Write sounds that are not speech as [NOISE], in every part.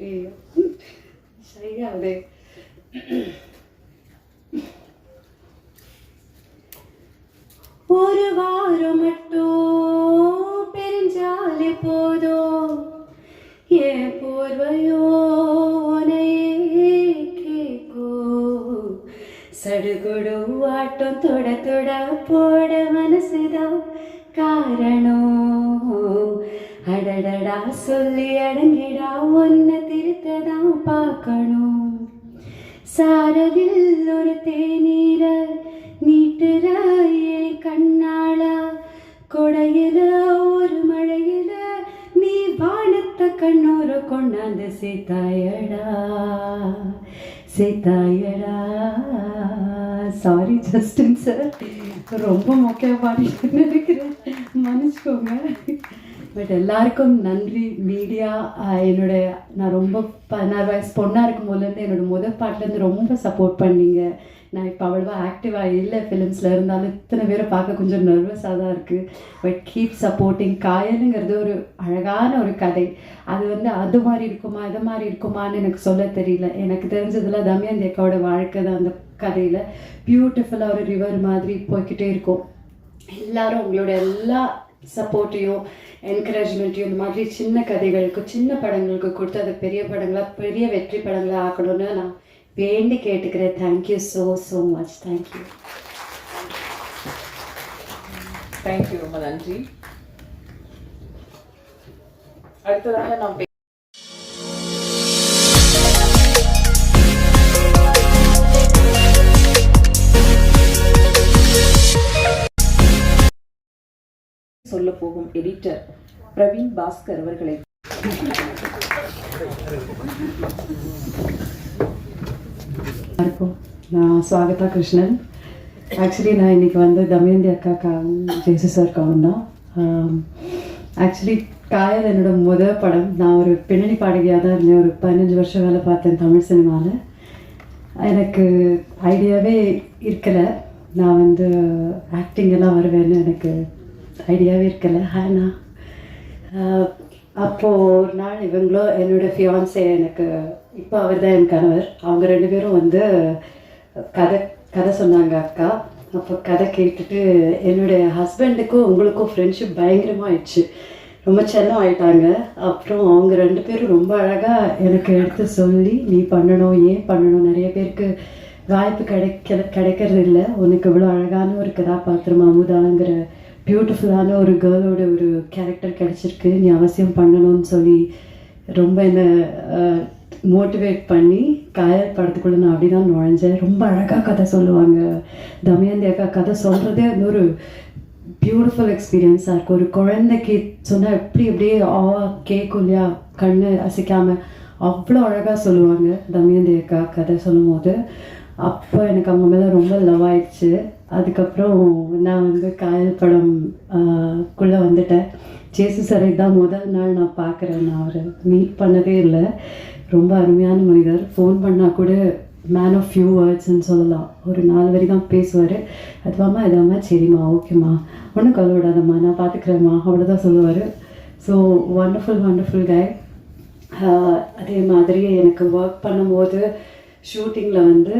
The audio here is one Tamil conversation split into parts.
അയ്യോ ഒരു വാരം മട്ടോ പെരിഞ്ചാലെ പോതോ? ഏ പൂർവയോനയെ കേക്കോ? സടുകൊടു ആട്ടം തൊട തൊട പോട മനസ്സിതാ കാരണോ அடடடா சொல்லி அடங்கிடா உன்னை திருத்ததான் பார்க்கணும். சாரதில் ஒரு தேநீர நீட்டுற என் கண்ணாளா. கொடையில ஒரு மழையில நீ வானத்த கண்ணோர கொண்டாந்து சேர்த்தாயடா. சேர்த்தாயடா. சாரி ஜஸ்டின் சார் ரொம்ப மொக்கையா பாடிட்டு நினைக்கிறேன். மன்னிச்சுக்கோங்க. பட் எல்லாருக்கும் நன்றி மீடியா என்னோட நான் ரொம்ப பதினாறு வயசு பொண்ணாக இருக்கும் போதுலேருந்து என்னோட முதல் பாட்டிலேருந்து ரொம்ப சப்போர்ட் பண்ணீங்க. நான் இப்போ அவ்வளோவா ஆக்டிவாக இல்லை ஃபிலிம்ஸில் இருந்தாலும் இத்தனை பேரை பார்க்க கொஞ்சம் நர்வஸாக தான் இருக்குது பட் கீப் சப்போர்ட்டிங் காயலுங்கிறது ஒரு அழகான ஒரு கதை. அது வந்து அது மாதிரி இருக்குமா இது மாதிரி இருக்குமான்னு எனக்கு சொல்ல தெரியல. எனக்கு தெரிஞ்சதில் தமயந்தி அக்காவோட வாழ்க்கை தான் அந்த கதையில். பியூட்டிஃபுல்லாக ஒரு ரிவர் மாதிரி போய்க்கிட்டே இருக்கும். எல்லாரும் உங்களோட எல்லா சப்போர்ட்டையும் என்கரேஜ்மெண்ட்டையும் இந்த மாதிரி சின்ன கதைகளுக்கு சின்ன படங்களுக்கு கொடுத்து அது பெரிய படங்களாக பெரிய வெற்றி படங்களாக ஆக்கணும்னு நான் வேண்டி கேட்டுக்கிறேன். Thank you so so much thank you thank you ரொம்ப நன்றி. அடுத்ததாக நாம் எடிட்டர் பிரவீன் பாஸ்கர் அவர்களை. நான் ஸ்வாகதா கிருஷ்ணன். ஆக்சுவலி நான் இன்னைக்கு வந்து தமயந்தி அக்கா அக்காக்காவும் ஜெயசு கவுன் தான். ஆக்சுவலி காயல் என்னோட முதல் படம். நான் ஒரு பின்னணி பாடகியாக தான் இருந்தேன். ஒரு பதினஞ்சு வருஷம் வேலை பார்த்தேன் தமிழ் சினிமாவில் எனக்கு ஐடியாவே இருக்கலை. நான் வந்து ஆக்டிங் எல்லாம் வருவேன்னு எனக்கு ஐடியாவே இருக்கலை. ஹானா அப்போது ஒரு நாள் இவங்களோ என்னோட ஃபியான்ஸே எனக்கு இப்போ அவர் தான் என் கணவர். அவங்க ரெண்டு பேரும் வந்து கதை கதை சொன்னாங்க அக்கா. அப்போ கதை கேட்டுட்டு என்னுடைய ஹஸ்பண்டுக்கும் உங்களுக்கும் ஃப்ரெண்ட்ஷிப் பயங்கரமாக ஆயிடுச்சு ரொம்ப செல்லம் ஆயிட்டாங்க. அப்புறம் அவங்க ரெண்டு பேரும் ரொம்ப அழகாக எனக்கு எடுத்து சொல்லி நீ பண்ணணும் ஏன் பண்ணணும்? நிறைய பேருக்கு வாய்ப்பு கிடைக்கல கிடைக்கிறது இல்லை. உனக்கு இவ்வளோ அழகான ஒரு கதாபாத்திரம் அமுதாங்கிற பியூட்டிஃபுல்லான ஒரு கேர்ளோட ஒரு கேரக்டர் கிடச்சிருக்கு. நீ அவசியம் பண்ணணும்னு சொல்லி ரொம்ப என்னை மோட்டிவேட் பண்ணி காயல் படத்துக்குள்ளே நான் அப்படி தான் நுழைஞ்சேன். ரொம்ப அழகாக கதை சொல்லுவாங்க. தமயந்தி அக்கா கதை சொல்கிறதே அது ஒரு பியூட்டிஃபுல் எக்ஸ்பீரியன்ஸாக இருக்கும் ஒரு குழந்தைக்கு சொன்னால் எப்படி அப்படியே ஆ கேட்கும் இல்லையா? கண்ணு அசைக்காமல் அவ்வளோ அழகாக சொல்லுவாங்க தமயந்தி அக்கா கதை சொல்லும் போது அப்போ எனக்கு அவங்க மேலே ரொம்ப லவ் ஆயிடுச்சு. அதுக்கப்புறம் நான் வந்து காயல் படம் குள்ளே வந்துட்டேன். ஜேசு சரை தான் முதல் நாள் நான் பார்க்குறேன் நான் அவரை மீட் பண்ணதே இல்லை. ரொம்ப அருமையான மனிதர். ஃபோன் பண்ணால் கூட மேன் ஆஃப் ஃபியூ வேர்ட்ஸ்ன்னு சொல்லலாம். ஒரு நாலு வரி தான் பேசுவார். அதுவாம்மா இதாம்மா சரிம்மா ஓகேம்மா. ஒன்றும் கவலைப்படாதம்மா நான் பார்த்துக்கிறேம்மா அவ்வளோதான் சொல்லுவார். ஸோ வண்டர்ஃபுல் வண்டர்ஃபுல் கை அதே மாதிரி எனக்கு ஒர்க் பண்ணும்போது ஷூட்டிங்கில் வந்து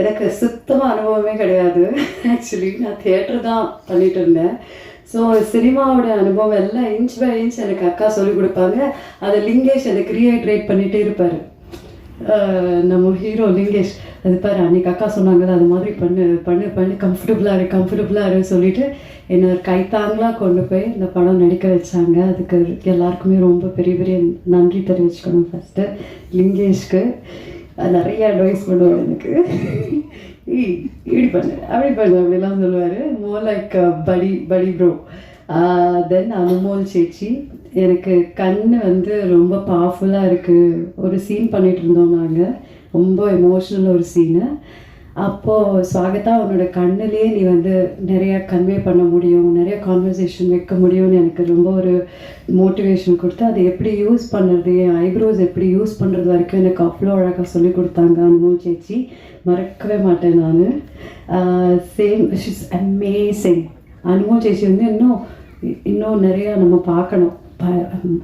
எனக்கு சுத்தமாக அனுபவமே கிடையாது. ஆக்சுவலி நான் தியேட்டர் தான் பண்ணிட்டு இருந்தேன். ஸோ சினிமாவோட அனுபவம் எல்லாம் இன்ச் பை இன்ச் எனக்கு அக்கா சொல்லிக் கொடுப்பாங்க. அதை லிங்கேஷ் எனக்கு ரீஹைட்ரேட் பண்ணிகிட்டே இருப்பார். நம்ம ஹீரோ லிங்கேஷ். அது பாரு அன்றைக்கி அக்கா சொன்னாங்கல்ல அது மாதிரி பண்ணு பண்ணு பண்ணு கம்ஃபர்டபுளாக இரு கம்ஃபர்டபுளாக இரு சொல்லிட்டு என்னை ஒரு கைத்தாங்களாக கொண்டு போய் இந்த படம் நடிக்க வச்சாங்க. அதுக்கு எல்லாருக்குமே ரொம்ப பெரிய பெரிய நன்றி தெரிவிச்சுக்கணும் ஃபஸ்ட்டு லிங்கேஷ்க்கு. நிறைய அட்வைஸ் பண்ணுவார் எனக்கு. [LAUGHS] இப்படி பண்ணு. அப்படி பண்ணு அப்படிலாம் சொல்லுவார். மோர் லைக் படி படி ப்ரோ தென் அனுமோல் சேச்சி எனக்கு கண் வந்து ரொம்ப பவர்ஃபுல்லாக இருக்குது ஒரு சீன் பண்ணிகிட்டு இருந்தோம் நாங்கள் ரொம்ப எமோஷ்னல் ஒரு சீனு அப்போது ஸ்வாகத்தா உன்னோட கண்ணிலே நீ வந்து நிறைய கன்வே பண்ண முடியும் நிறைய கான்வர்சேஷன் வைக்க முடியும்னு எனக்கு ரொம்ப ஒரு மோட்டிவேஷன் கொடுத்து அதை எப்படி யூஸ் பண்ணுறது என் ஐப்ரோஸ் எப்படி யூஸ் பண்ணுறது வரைக்கும் எனக்கு அவ்வளோ அழகாக சொல்லி கொடுத்தாங்க அனுபவம் சேச்சி. மறக்கவே மாட்டேன் நான். சேம் இஸ் அமேசிங் அனுபவம் சேச்சி வந்து இன்னும் இன்னும் நிறையா நம்ம பார்க்கணும்.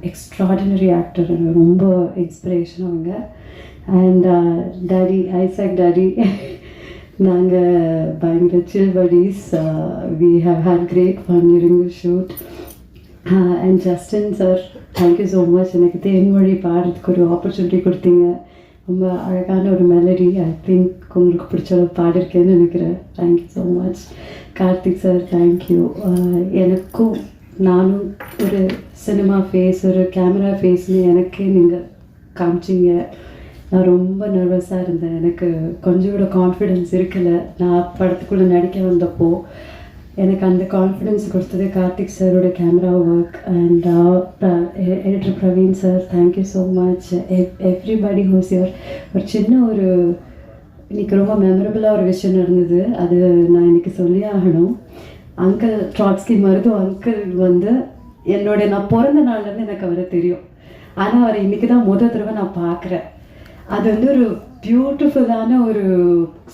எக்ஸ்ட்ராடினரி ஆக்டர் ரொம்ப இன்ஸ்பிரேஷன் அவங்க. அண்ட் டாடி ஐசாக் டாடி நாங்கள் பயங்கர chill buddies we have had great fun during the shoot and Justin sir thank you so much எனக்கு தேன்மொழி பாடுறதுக்கு ஒரு ஆப்பர்ச்சுனிட்டி கொடுத்தீங்க. ரொம்ப அழகான ஒரு மெலடி ஐ திங்க் உங்களுக்கு பிடிச்ச பாடிருக்கேன்னு நினைக்கிறேன். Thank you so much Karthik sir thank you எனக்கும் நானும் ஒரு சினிமா ஃபேஸ் ஒரு கேமரா ஃபேஸ்னு எனக்கே நீங்கள் காமிச்சிங்க. நான் ரொம்ப நர்வஸாக இருந்தேன். எனக்கு கொஞ்சம் கூட கான்ஃபிடென்ஸ் இருக்கலை. நான் படத்துக்குள்ளே நடிக்க வந்தப்போ எனக்கு அந்த கான்ஃபிடென்ஸ் கொடுத்தது கார்த்திக் சாரோட camera work and editor Praveen sir thank you so much everybody who's your ஒரு சின்ன ஒரு இன்றைக்கி ரொம்ப மெமரபுளாக ஒரு விஷயம் நடந்தது. அது நான் இன்றைக்கி சொல்லி ஆகணும். அங்கிள் ட்ராட்ஸ்கி மருத்துவ அங்கிள் வந்து என்னோட நான் பிறந்த நாள்லேருந்து எனக்கு அவரை தெரியும். ஆனால் அவரை இன்றைக்கி தான் முத தடவை நான் பார்க்குறேன். அது வந்து ஒரு பியூட்டிஃபுல்லான ஒரு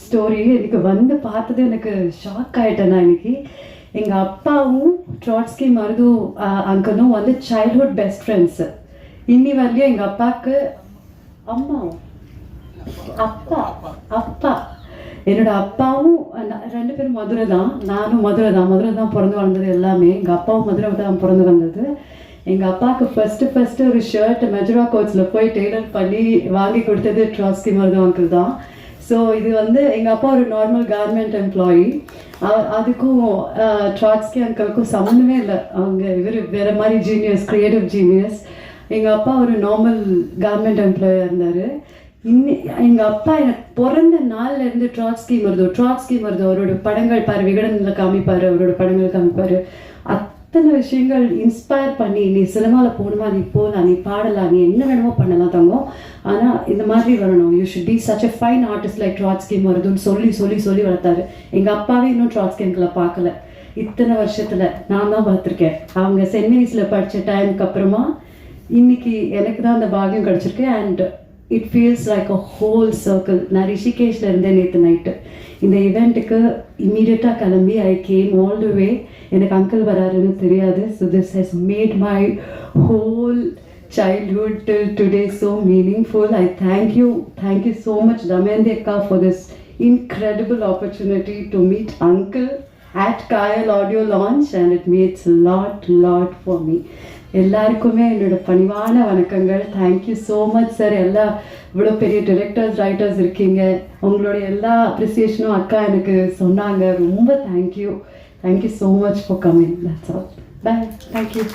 ஸ்டோரி எனக்கு வந்து பார்த்தது எனக்கு ஷாக் ஆகிட்டேன் நான் இன்னைக்கு. எங்கள் அப்பாவும் ட்ராட்ஸ்கி மருது அங்கனும் வந்து சைல்ட்ஹுட் பெஸ்ட் ஃப்ரெண்ட்ஸு இன்னி வரலையும் எங்கள் அப்பாவுக்கு அம்மாவும் அப்பா அப்பா. என்னோட அப்பாவும் நான் ரெண்டு பேரும் மதுரை தான் நானும் மதுரை தான் மதுரை தான் பிறந்து வளர்ந்தது எல்லாமே. எங்கள் அப்பாவும் மதுரை தான் பிறந்து வந்தது. எங்கள் அப்பாவுக்கு ஃபஸ்ட்டு ஃபஸ்ட்டு ஒரு ஷர்ட் மெஜரா கோட்ஸில் போய் டெய்லர் பண்ணி வாங்கி கொடுத்தது ட்ராஸ்கி மருது அங்கிள் தான். ஸோ இது வந்து எங்கள் அப்பா ஒரு நார்மல் கார்மெண்ட் எம்ப்ளாயி அதுக்கும் ட்ராட்ஸ்கி அங்கிளுக்கும் சம்மந்தமே இல்லை. அவங்க இவர் வேறு மாதிரி ஜீனியஸ் க்ரியேட்டிவ் ஜீனியஸ் எங்கள் அப்பா ஒரு நார்மல் கார்மெண்ட் எம்ப்ளாயாக இருந்தார். இன்னி எங்கள் அப்பா எனக்கு பிறந்த நாள்லேருந்து ட்ராட்ஸ்கி மருதோ ட்ராட்ஸ்கி மருதோ அவரோட படங்கள் பாரு விகடனில் காமிப்பார் அவரோட படங்கள் காமிப்பார். அத்தனை விஷயங்கள் இன்ஸ்பயர் பண்ணி நீ சினிமாவில் போகணுமா நீ போகலாம் நீ பாடலாம் நீ என்ன வேணுமோ பண்ணலாம் தங்கும். ஆனால் இந்த மாதிரி வரணும். You should be such a fine artist like ட்ராட்ஸ்கேம் வருதுன்னு சொல்லி சொல்லி சொல்லி வளர்த்தாரு. எங்கள் அப்பாவே இன்னும் ட்ராட்ஸ்கேம்களை பார்க்கல. இத்தனை வருஷத்தில் நான் தான் பார்த்துருக்கேன் அவங்க சென்மினிஸில் படித்த டைமுக்கு அப்புறமா இன்னைக்கு எனக்கு தான் அந்த பாகியம் கிடச்சிருக்கு. And it feels like a whole circle நான் ரிஷிகேஷில் இருந்தேன் நேற்று நைட்டு இந்த இவெண்ட்டுக்கு இம்மீடியட்டாக கிளம்பி ஐ கேம் ஆல் த வே எனக்கு அங்கிள் வராருன்னு தெரியாது so this has made my whole childhood till today so meaningful. I thank you, thank you so much, Damayanti Akka, for this incredible opportunity to meet Uncle at Kyle Audio Launch, and it means a lot, lot for me. எல்லாருக்குமே என்னோட பணிவான வணக்கங்கள். தேங்க்யூ ஸோ மச் சார் எல்லா இவ்வளோ பெரிய டிரெக்டர்ஸ் ரைட்டர்ஸ் இருக்கீங்க. உங்களோட எல்லா அப்ரிசியேஷனும் அக்கா எனக்கு சொன்னாங்க. ரொம்ப thank you thank you so much for coming that's all bye thank you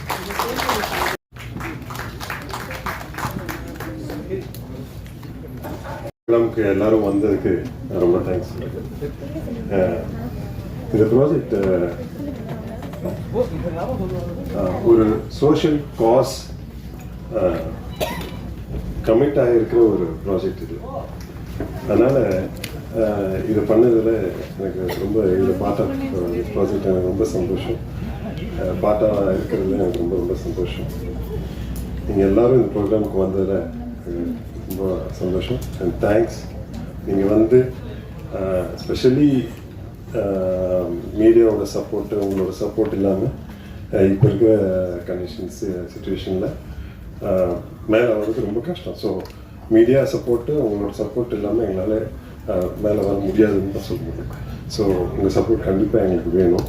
நமக்கு எல்லாரும் வந்ததுக்கு ரொம்ப தேங்க்ஸ் இந்த ப்ராஜெக்ட் ஒரு சோஷியல் காஸ் கமிட் ஆகிருக்கிற ஒரு ப்ராஜெக்ட் இது. அதனால் இதை பண்ணதில் எனக்கு ரொம்ப இதை பாட்டா ப்ராஜெக்ட் எனக்கு ரொம்ப சந்தோஷம். பாட்டா இருக்கிறதுல எனக்கு ரொம்ப ரொம்ப சந்தோஷம். நீங்கள் எல்லோரும் இந்த ப்ரோக்ராமுக்கு வந்ததில் ரொம்ப சந்தோஷம். அண்ட் தேங்க்ஸ் நீங்கள் வந்து ஸ்பெஷலி மீடியாவோட சப்போர்ட்டு உங்களோட சப்போர்ட் இல்லாமல் இப்போ இருக்கிற கண்டிஷன்ஸ் சுச்சுவேஷனில் மேலே வர்றது ரொம்ப கஷ்டம். ஸோ மீடியா சப்போர்ட்டு உங்களோட சப்போர்ட் இல்லாமல் எங்களால் மேலே வர முடியாதுன்னு தான் சொல்ல முடியும். ஸோ உங்கள் சப்போர்ட் கண்டிப்பாக எங்களுக்கு வேணும்.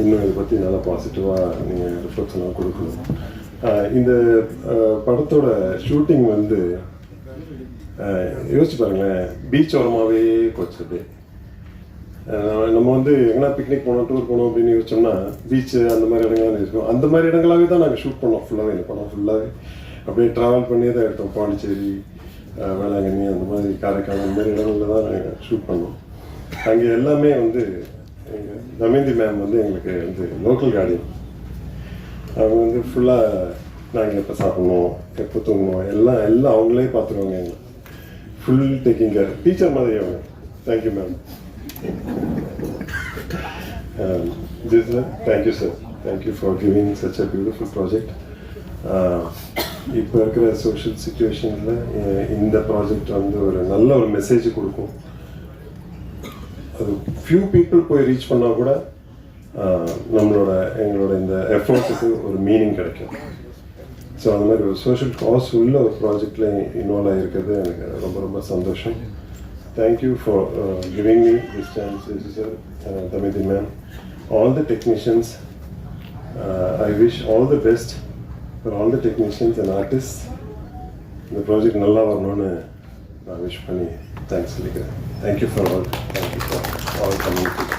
இன்னும் இதை பற்றி நல்லா பாசிட்டிவாக நீங்கள் ரிஃப்ளெக்ஷனாக கொடுக்கணும். இந்த படத்தோட ஷூட்டிங் வந்து யோசிச்சு பாருங்களேன் பீச் ஓரமாகவே போச்சு நம்ம வந்து எங்கன்னா பிக்னிக் போனோம் டூர் போனோம் அப்படின்னு யோசிச்சோம்னா பீச்சு அந்த மாதிரி இடங்கள்லாம் இருக்கும். அந்த மாதிரி இடங்களாகவே தான் நாங்கள் ஷூட் பண்ணோம். ஃபுல்லாகவே இந்த படம் ஃபுல்லாகவே அப்படியே ட்ராவல் பண்ணியே தான் எடுத்தோம். பாண்டிச்சேரி வேளாங்கண்ணி அந்த மாதிரி காரைக்கால் அந்த மாதிரி இடங்களில் தான் நாங்கள் ஷூட் பண்ணோம். அங்கே எல்லாமே வந்து எங்கள் தமேந்தி மேம் வந்து எங்களுக்கு வந்து லோக்கல் கார்டியன் அவங்க வந்து ஃபுல்லாக நாங்கள் எப்போ சாப்பிட்ணும் எப்போ தூங்கணும் எல்லாம் எல்லாம் அவங்களே பார்த்துருவாங்க எங்களை. ஃபுல் டேக்கிங் கேர் டீச்சர் மாதிரி அவங்க. Thank you ma'am Um, this is thank you sir. Thank you for giving such a beautiful project இப்போ இருக்கிற சோஷியல் சுச்சுவேஷனில் இந்த ப்ராஜெக்ட் வந்து ஒரு நல்ல ஒரு மெசேஜ் கொடுக்கும். அது ஃபியூ பீப்புள் போய் ரீச் பண்ணால் கூட நம்மளோட எங்களோட இந்த எஃபோர்ட்ஸுக்கு ஒரு மீனிங் கிடைக்கும். ஸோ அந்த மாதிரி ஒரு சோஷியல் காஸ் உள்ள ஒரு ப்ராஜெக்டில் இன்வால்வ் ஆகிருக்கிறது எனக்கு ரொம்ப ரொம்ப சந்தோஷம். thank you for giving me this chance sir தமிதி ma'am all the technicians I wish all the best for all the technicians and artist இந்த ப்ராஜெக்ட் நல்லா வரணும்னு நான் விஷ் பண்ணி தேங்க்ஸ் சொல்லிக்கிறேன் thank you for all thank you for all community